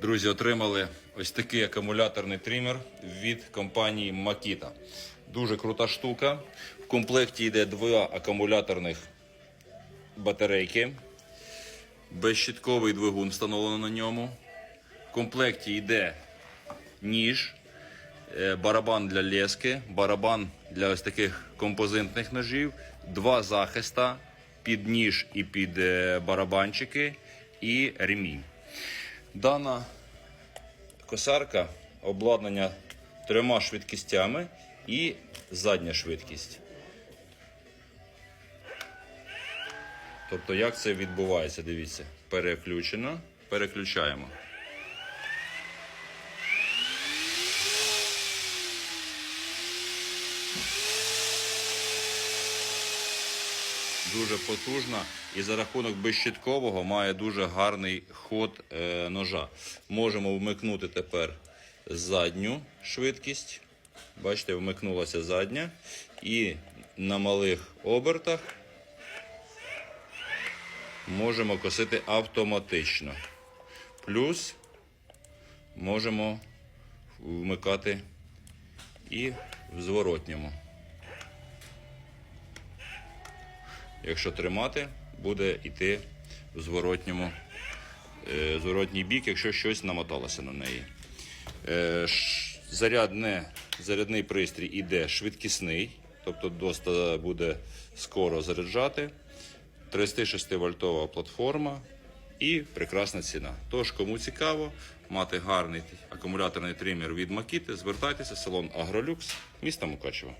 Друзі, отримали ось такий акумуляторний тример від компанії Makita. Дуже крута штука. В комплекті йде два акумуляторних батарейки. Безщитковий двигун встановлено на ньому. В комплекті йде ніж, е, барабан для лески, барабан для ось таких композитних ножів, два захиста під ніж і під е, барабанчики і ремінь. Дана косарка обладнання трьома швидкістями і задня швидкість. Тобто, як це відбувається, дивіться, переключено, переключаємо. Дуже потужна і за рахунок безщиткового має дуже гарний ход е, ножа. Можемо вмикнути тепер задню швидкість. Бачите, вмикнулася задня. І на малих обертах можемо косити автоматично. Плюс можемо вмикати і в зворотньому. Якщо тримати, буде йти в зворотньому, е, зворотній бік, якщо щось намоталося на неї. Е, ш- зарядне, зарядний пристрій іде швидкісний, тобто доста буде скоро заряджати. 36 вольтова платформа і прекрасна ціна. Тож, кому цікаво мати гарний акумуляторний тример від Makita, звертайтеся в салон Агролюкс, міста Мукачево.